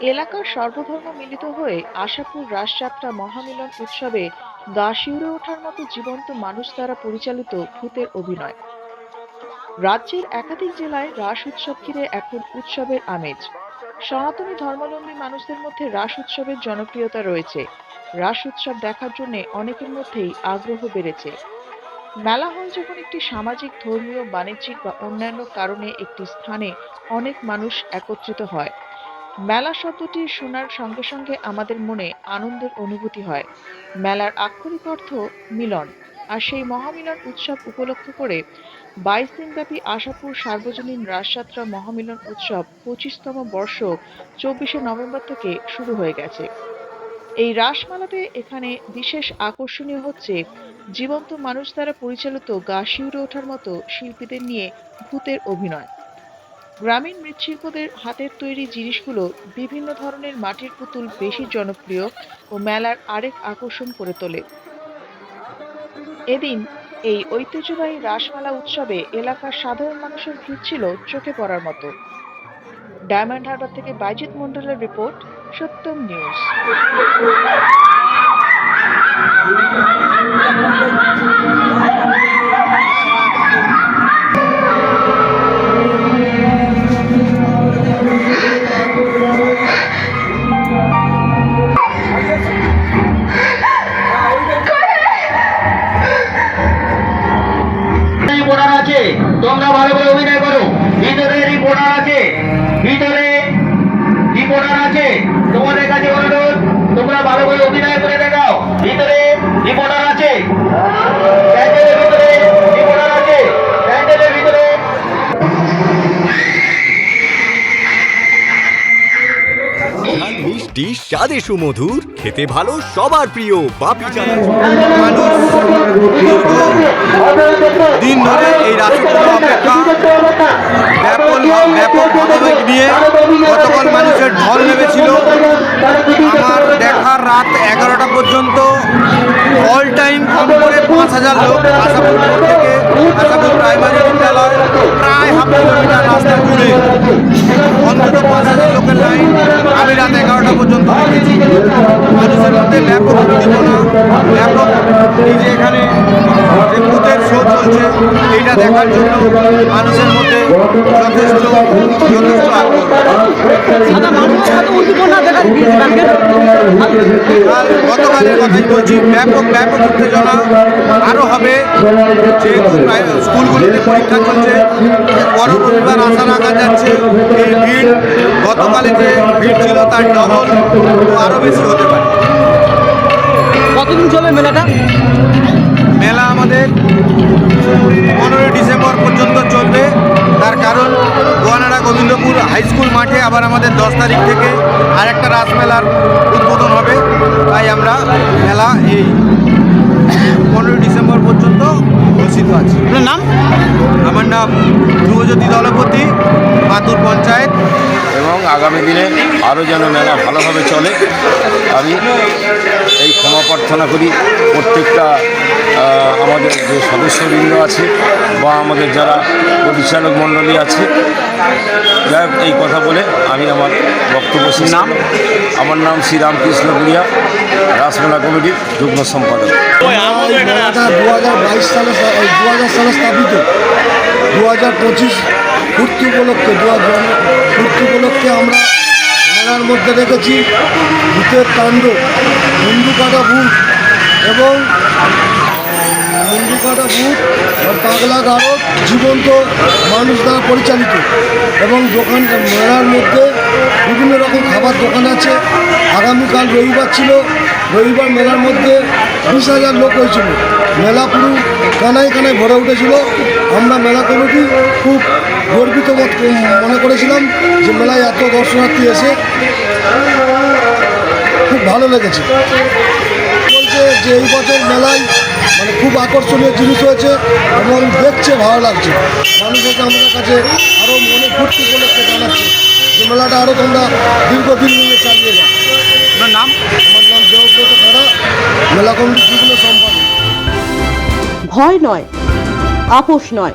এলাকার সর্বধর্ম মিলিত হয়ে আশাপুর রাসযাত্রা মহামিলন উৎসবে গা শিউরে ওঠার মতো জীবন্ত মানুষ দ্বারা পরিচালিত ভূতের অভিনয়। রাজ্যের একাধিক জেলায় রাস উৎসব ঘিরে এখন উৎসবের আমেজ। সনাতনী ধর্মাবলম্বী মানুষদের মধ্যে রাস উৎসবের জনপ্রিয়তা রয়েছে। রাস উৎসব দেখার জন্য অনেকের মধ্যেই আগ্রহ বেড়েছে। মেলা হয় যখন একটি সামাজিক, ধর্মীয়, বাণিজ্যিক বা অন্যান্য কারণে একটি স্থানে অনেক মানুষ একত্রিত হয়। মেলা শব্দটি শোনার সঙ্গে সঙ্গে আমাদের মনে আনন্দের অনুভূতি হয়। মেলার আক্ষরিক অর্থ মিলন, আর সেই মহামিলন উৎসব উপলক্ষ করে বাইশ দিনব্যাপী আশাপুর সার্বজনীন রাসযাত্রা মহামিলন উৎসব পঁচিশতম বর্ষ চব্বিশে নভেম্বর থেকে শুরু হয়ে গেছে। এই রাসমেলাতে এখানে বিশেষ আকর্ষণীয় হচ্ছে জীবন্ত মানুষ দ্বারা পরিচালিত গা শিউরে ওঠার মতো শিল্পীদের নিয়ে ভূতের অভিনয়। গ্রামীণ মৃৎশিল্পদের হাতের তৈরি জিনিসগুলো বিভিন্ন ধরনের মাটির পুতুল বেশি জনপ্রিয় ও মেলার আরেক আকর্ষণ করে তোলে। এদিন এই ঐতিহ্যবাহী রাসমেলা উৎসবে এলাকার সাধারণ মানুষের ভিড় ছিল চোখে পড়ার মতো। ডায়মন্ড হারবার থেকে বাইজিৎ মন্ডলের রিপোর্ট, সত্যম নিউজ। রিপোর্টার তোমরা ভালো করে অভিনয় করো। ভিতরে রিপোর্টার আছে। ভিতরে রিপোর্টার আছে। তোমাদের কাছে অনুরোধ, তোমরা ভালো করে অভিনয় করে দেখাও। ভিতরে রিপোর্টার আছে। মিষ্টি স্বাদে সুমধুর, খেতে ভালো, সবার প্রিয় বাপি দিন ধরে এই রাসপুজো অপেক্ষা, ব্যাপক ব্যাপক মনোবেগ নিয়ে গতকাল মানুষের ঢল নেমেছিল। আমার দেখার রাত এগারোটা পর্যন্ত অল টাইম কম করে পাঁচ হাজার লোক আশাপুর থেকে মধ্যে ব্যাপক উদ্দীপনা ব্যাপক এই যে এখানে যে ভূতের শো চলছে এইটা দেখার জন্য মানুষের মধ্যে যথেষ্ট যথেষ্ট আগ্রহ। গতকালের কথাই বলছি ব্যাপক ব্যাপক উত্তেজনা আরও হবে যেহেতু স্কুলগুলিতে পরীক্ষা চলছে। বড় রবিবার আশা রাখা যাচ্ছে এই ভিড় গতকালে যে ভিড় ছিল তার ডবল আরও বেশি হতে পারে। কতদিন চলে মেলাটা? মেলা আমাদের পনেরোই ডিসেম্বর পর্যন্ত চলবে। তার কারণ গোয়ানাড়া গোবিন্দপুর হাই স্কুল মাঠে আবার আমাদের দশ তারিখ থেকে আরেকটা রাসমেলার উদ্বোধন হবে। তাই আমরা মেলা এই পনেরোই ডিসেম্বর পর্যন্ত ঘোষিত আছি। আপনার নাম? আমার নাম ধ্রুবজ্যোতি দলপতি মাতুর পঞ্চায়েত। এবং আগামী দিনে আরও যেন মেলা ভালোভাবে চলে আমি এই ক্ষমা প্রার্থনা করি। প্রত্যেকটা আমাদের যে সদস্যবৃন্দ আছে বা আমাদের যারা পরিচালক মণ্ডলী আছে যাই এই কথা বলে আমি আমার বক্তব্য নাম? আমার নাম শ্রীরামকৃষ্ণ গুড়িয়া রাসমেলা কমিটির যুগ্ম সম্পাদক। দু হাজার বাইশ সালে দু হাজার সালে স্থাপিত। দু হাজার পঁচিশ পূর্তি উপলক্ষে দু হাজার পূর্তি উপলক্ষে আমরা মেলার মধ্যে রেখেছি ভূতের তাণ্ড মুন্ডু কাটা ভূত এবং মুন্ডু কাটা ভূত পাগলা গারদ জীবন্ত মানুষ দ্বারা পরিচালিত এবং দোকান, মেলার মধ্যে বিভিন্ন রকম খাবার দোকান আছে। আগামীকাল রবিবার ছিল, রবিবার মেলার মধ্যে বিশ হাজার লোক হয়েছিল। মেলা পুরো কানায় কানায় ভরে উঠেছিল। আমরা মেলা কমিটি খুব গর্বিত বোধ মনে করেছিলাম যে মেলায় এত দর্শনার্থী এসে খুব ভালো লেগেছে। বলছে যে এই বছর মেলায় মানে খুব আকর্ষণীয় জিনিস হয়েছে এবং দেখছে ভালো লাগছে। মানুষ এসে আমাদের কাছে আরও মনে ফুর্তি উপলক্ষে জানাচ্ছে যে মেলাটা আরও তোমরা দীর্ঘদিন নিয়ে চালিয়ে যাও। আপনার নাম? আমার নাম জয়ব্রত খাড়া মেলা কমিটির যুগ্ম সম্পাদক। ভয় নয় আপোষ নয়।